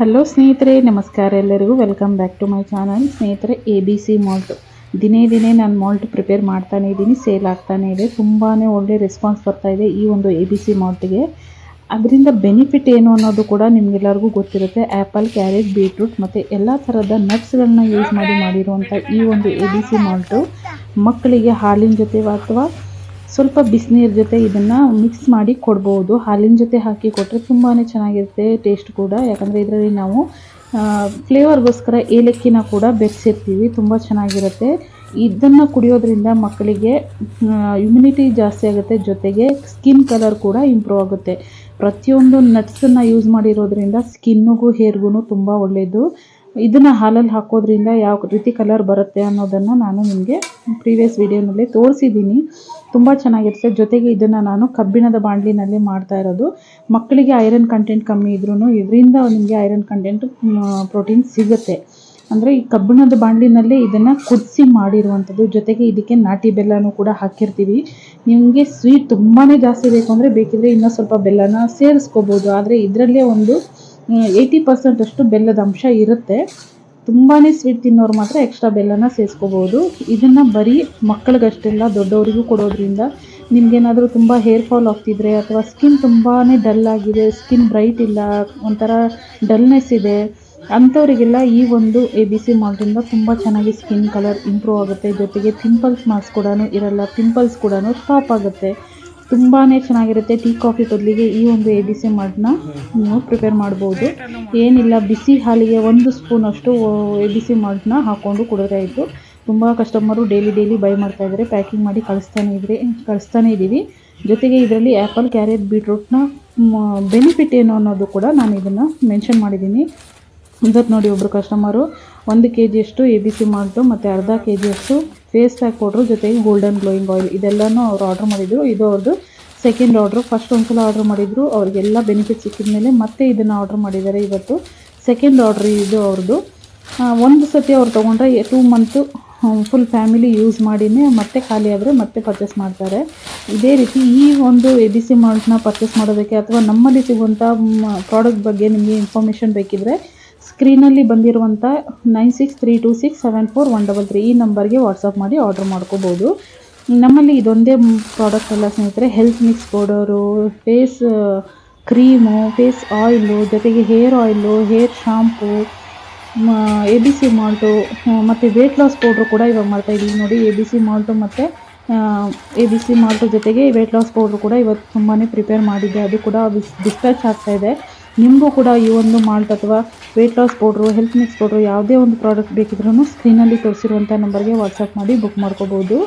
Hello ಸ್ನೇಹಿತರೆ, ನಮಸ್ಕಾರ ಎಲ್ಲರಿಗೂ. Welcome back to my channel ಸ್ನೇಹಿತರೆ ಎ ಬಿ ಸಿ ಮಾಲ್ಟ್ ದಿನೇ ದಿನೇ ನಾನು ಮಾಲ್ಟ್ ಪ್ರಿಪೇರ್ ಮಾಡ್ತಾನೆ ಇದ್ದೀನಿ ಸೇಲ್ ಆಗ್ತಾನೆ ಇದೆ. ತುಂಬಾ ಒಳ್ಳೆ ರೆಸ್ಪಾನ್ಸ್ ಬರ್ತಾ ಇದೆ ಈ ಒಂದು ಎ ಬಿ ಸಿ ಮಾಲ್ಟ್ಗೆ ಅದರಿಂದ ಬೆನಿಫಿಟ್ ಏನು ಅನ್ನೋದು ಕೂಡ ನಿಮಗೆಲ್ಲರಿಗೂ ಗೊತ್ತಿರುತ್ತೆ. ಆ್ಯಪಲ್ ಕ್ಯಾರೆಟ್ ಬೀಟ್ರೂಟ್ ಮತ್ತು ಎಲ್ಲ ಥರದ ನಟ್ಸ್ಗಳನ್ನ ಯೂಸ್ ಮಾಡಿ ಮಾಡಿರುವಂಥ ಈ ಒಂದು ಎ ಬಿ ಸಿ ಮಾಲ್ಟು ಮಕ್ಕಳಿಗೆ ಹಾಲಿನ ಜೊತೆ ಅಥವಾ ಸ್ವಲ್ಪ ಬಿಸಿನೀರು ಜೊತೆ ಇದನ್ನು ಮಿಕ್ಸ್ ಮಾಡಿ ಕೊಡ್ಬೋದು. ಹಾಲಿನ ಜೊತೆ ಹಾಕಿ ಕೊಟ್ಟರೆ ತುಂಬಾ ಚೆನ್ನಾಗಿರುತ್ತೆ ಟೇಸ್ಟ್ ಕೂಡ. ಯಾಕಂದರೆ ಇದರಲ್ಲಿ ನಾವು ಫ್ಲೇವರ್ಗೋಸ್ಕರ ಏಲಕ್ಕಿನ ಕೂಡ ಬೆರೆಸಿರ್ತೀವಿ. ತುಂಬ ಚೆನ್ನಾಗಿರುತ್ತೆ. ಇದನ್ನು ಕುಡಿಯೋದ್ರಿಂದ ಮಕ್ಕಳಿಗೆ ಇಮ್ಯುನಿಟಿ ಜಾಸ್ತಿ ಆಗುತ್ತೆ. ಜೊತೆಗೆ ಸ್ಕಿನ್ ಕಲರ್ ಕೂಡ ಇಂಪ್ರೂವ್ ಆಗುತ್ತೆ. ಪ್ರತಿಯೊಂದು ನಟ್ಸನ್ನು ಯೂಸ್ ಮಾಡಿರೋದ್ರಿಂದ ಸ್ಕಿನ್ನಿಗೂ ಹೇರ್ಗೂ ತುಂಬ ಒಳ್ಳೆಯದು ಇದನ್ನು ಹಾಲಲ್ಲಿ ಹಾಕೋದ್ರಿಂದ ಯಾವ ರೀತಿ ಕಲರ್ ಬರುತ್ತೆ ಅನ್ನೋದನ್ನು ನಾನು ನಿಮಗೆ ಪ್ರೀವಿಯಸ್ ವಿಡಿಯೋನಲ್ಲಿ ತೋರಿಸಿದ್ದೀನಿ ತುಂಬ ಚೆನ್ನಾಗಿರುತ್ತೆ. ಜೊತೆಗೆ ಇದನ್ನು ನಾನು ಕಬ್ಬಿಣದ ಬಾಣಲಿನಲ್ಲಿ ಮಾಡ್ತಾ ಇರೋದು. ಮಕ್ಕಳಿಗೆ ಐರನ್ ಕಂಟೆಂಟ್ ಕಮ್ಮಿ ಇದ್ರೂ ಇದರಿಂದ ನಿಮಗೆ ಐರನ್ ಕಂಟೆಂಟ್ ಪ್ರೋಟೀನ್ ಸಿಗುತ್ತೆ. ಅಂದರೆ ಈ ಕಬ್ಬಿಣದ ಬಾಣಲಿನಲ್ಲೇ ಇದನ್ನು ಕುದಿಸಿ ಮಾಡಿರುವಂಥದ್ದು. ಜೊತೆಗೆ ಇದಕ್ಕೆ ನಾಟಿ ಬೆಲ್ಲನೂ ಕೂಡ ಹಾಕಿರ್ತೀವಿ. ನಿಮಗೆ ಸ್ವೀಟ್ ತುಂಬಾ ಜಾಸ್ತಿ ಬೇಕು ಅಂದರೆ ಬೇಕಿದ್ರೆ ಇನ್ನೂ ಸ್ವಲ್ಪ ಬೆಲ್ಲನ ಸೇರಿಸ್ಕೋಬೋದು. ಆದರೆ ಇದರಲ್ಲೇ ಒಂದು ಏಯ್ಟಿ ಪರ್ಸೆಂಟಷ್ಟು ಬೆಲ್ಲದ ಅಂಶ ಇರುತ್ತೆ. ತುಂಬಾ ಸ್ವೀಟ್ ತಿನ್ನೋರು ಮಾತ್ರ ಎಕ್ಸ್ಟ್ರಾ ಬೆಲ್ಲನ ಸೇರಿಸ್ಕೋಬೋದು ಇದನ್ನು ಬರೀ ಮಕ್ಕಳಿಗಷ್ಟೆಲ್ಲ ದೊಡ್ಡವರಿಗೂ ಕೊಡೋದ್ರಿಂದ ನಿಮಗೇನಾದರೂ ತುಂಬ ಹೇರ್ ಫಾಲ್ ಆಗ್ತಿದ್ರೆ ಅಥವಾ ಸ್ಕಿನ್ ತುಂಬಾ ಡಲ್ ಆಗಿದೆ ಸ್ಕಿನ್ ಬ್ರೈಟ್ ಇಲ್ಲ, ಒಂಥರ ಡಲ್ನೆಸ್ ಇದೆ, ಅಂಥವರಿಗೆಲ್ಲ ಈ ಒಂದು ಎ ಬಿ ಸಿ ಮಾಲ್ಟಿಂದ ತುಂಬ ಚೆನ್ನಾಗಿ ಸ್ಕಿನ್ ಕಲರ್ ಇಂಪ್ರೂವ್ ಆಗುತ್ತೆ. ಜೊತೆಗೆ ಪಿಂಪಲ್ಸ್ ಮಾರ್ಕ್ಸ್ ಕೂಡ ಇರಲ್ಲ ಪಿಂಪಲ್ಸ್ ಕೂಡ ಸ್ಟಾಪ್ ಆಗುತ್ತೆ. ತುಂಬಾ ಚೆನ್ನಾಗಿರುತ್ತೆ ಟೀ ಕಾಫಿ ಬದಲಿಗೆ ಈ ಒಂದು ಎ ಮಾಲ್ಟ್ನ ನೀವು ಪ್ರಿಪೇರ್ ಮಾಡ್ಬೋದು. ಏನಿಲ್ಲ, ಬಿಸಿ ಹಾಲಿಗೆ ಒಂದು ಸ್ಪೂನಷ್ಟು ಎ ಬಿ ಸಿ ಹಾಕೊಂಡು ಹಾಕ್ಕೊಂಡು ಕುಡಿದ್ರೆ ಆಯಿತು. ತುಂಬ ಕಸ್ಟಮರು ಡೈಲಿ ಡೈಲಿ ಬೈ ಮಾಡ್ತಾ ಇದ್ದಾರೆ ಪ್ಯಾಕಿಂಗ್ ಮಾಡಿ ಕಳಿಸ್ತಾನೆ ಇದ್ರಿ, ಕಳಿಸ್ತಾನೆ ಇದ್ದೀವಿ ಜೊತೆಗೆ ಇದರಲ್ಲಿ ಆ್ಯಪಲ್ ಕ್ಯಾರೆಟ್, ಬೀಟ್ರೂಟ್ನ ಬೆನಿಫಿಟ್ ಏನು ಅನ್ನೋದು ಕೂಡ ನಾನು ಇದನ್ನು ಮೆನ್ಷನ್ ಮಾಡಿದ್ದೀನಿ. ಇವತ್ತು ನೋಡಿ ಒಬ್ಬರು ಕಸ್ಟಮರು. ಒಂದು ಕೆ ಜಿಯಷ್ಟು ಎ ಬಿ ಸಿ ಮಾಲ್ಟು ಮತ್ತು ಅರ್ಧ ಕೆ ಜಿಯಷ್ಟು ಫೇಸ್ ಪ್ಯಾಕ್ ಪೌಡ್ರು ಜೊತೆಗೆ ಗೋಲ್ಡನ್ ಗ್ಲೋಯಿಂಗ್ ಆಯಿಲ್ ಇದೆಲ್ಲನೂ ಅವ್ರು ಆರ್ಡ್ರ್ ಮಾಡಿದರು. ಇದು ಅವ್ರದ್ದು ಸೆಕೆಂಡ್ ಆರ್ಡ್ರು ಫಸ್ಟ್ ಒಂದು ಸಲ ಆರ್ಡ್ರ್ ಮಾಡಿದರು. ಅವ್ರಿಗೆಲ್ಲ ಬೆನಿಫಿಟ್ ಸಿಕ್ಕಿದ ಮೇಲೆ ಮತ್ತೆ ಇದನ್ನು ಆರ್ಡ್ರ್ ಮಾಡಿದ್ದಾರೆ ಇವತ್ತು. ಸೆಕೆಂಡ್ ಆರ್ಡ್ರ್ ಇದು ಅವ್ರದ್ದು ಒಂದು ಸತಿ ಅವ್ರು ತೊಗೊಂಡ್ರೆ two month full family use ಮಾಡಿನೇ ಮತ್ತೆ ಖಾಲಿ ಆದರೆ ಮತ್ತೆ ಪರ್ಚೇಸ್ ಮಾಡ್ತಾರೆ. ಇದೇ ರೀತಿ ಈ ಒಂದು ಎ ಬಿ ಸಿ ಮಾಲ್ಟ್ನ ಪರ್ಚೇಸ್ ಮಾಡೋದಕ್ಕೆ ಅಥವಾ ನಮ್ಮಲ್ಲಿ ಸಿಗುವಂಥ ಪ್ರಾಡಕ್ಟ್ ಬಗ್ಗೆ ನಿಮಗೆ ಇನ್ಫಾರ್ಮೇಷನ್ ಬೇಕಿದ್ದರೆ ಸ್ಕ್ರೀನಲ್ಲಿ ಬಂದಿರುವಂಥ nine six three two six seven four one double three ಈ ನಂಬರ್ಗೆ ವಾಟ್ಸಪ್ ಮಾಡಿ ಆರ್ಡ್ರ್ ಮಾಡ್ಕೋಬೋದು. ನಮ್ಮಲ್ಲಿ ಇದೊಂದೇ ಪ್ರಾಡಕ್ಟ್ ಎಲ್ಲ ಸ್ನೇಹಿತರೆ health mix powder face cream face oil ಜೊತೆಗೆ hair oil hair shampoo A B C malt ಮತ್ತು ವೇಟ್ ಲಾಸ್ ಪೌಡ್ರು ಕೂಡ ಇವಾಗ ಮಾಡ್ತಾಯಿದ್ದೀವಿ ನೋಡಿ. ಎ ಬಿ ಸಿ ಮಾಲ್ಟು ಮತ್ತು ಎ ಬಿ ಸಿ ಮಾಲ್ಟು ಜೊತೆಗೆ ವೇಟ್ ಲಾಸ್ ಪೌಡ್ರು ಕೂಡ ಇವತ್ತು ತುಂಬಾ ಪ್ರಿಪೇರ್ ಮಾಡಿದ್ದೆ. ಅದು ಕೂಡ ಡಿಸ್ಪ್ಯಾಚ್ ಆಗ್ತಾಯಿದೆ ನಿಮಗೂ ಕೂಡ ಈ ಒಂದು ಮಾಲ್ಟ್ ಅಥವಾ weight loss powder health mix powder ಯಾವುದೇ ಒಂದು ಪ್ರಾಡಕ್ಟ್ ಬೇಕಿದ್ರೂ ಸ್ಕ್ರೀನಲ್ಲಿ ತೋರಿಸಿರುವಂಥ ನಂಬರ್ಗೆ ವಾಟ್ಸಪ್ ಮಾಡಿ ಬುಕ್ ಮಾಡ್ಕೋಬೋದು.